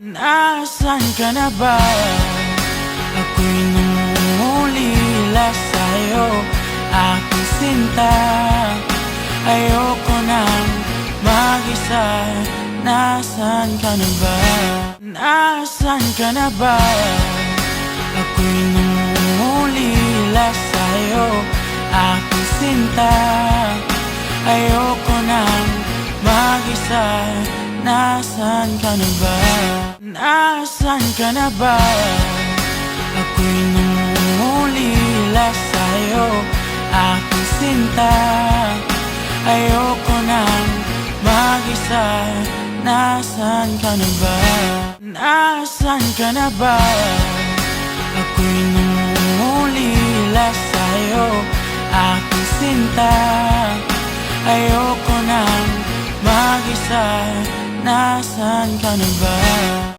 Nasaan ka na ba? Ako'y nangungulila sa'yo Aking sinta Ayoko nang mag-isa Nasaan ka na ba? Nasaan ka na ba? Ako'y nangungulila sa'yo Aking sinta Ayoko nang mag-isa Nasaan ka na ba? Nasaan ka na ba? Ako'y nangungulila sa'yo Aking sinta Ayoko nang mag-isa Nasaan ka na ba? Nasaan ka na ba? Ako'y nangungulila sa'yo Aking sinta Ayoko nang mag-isa Nasaan ka na ba?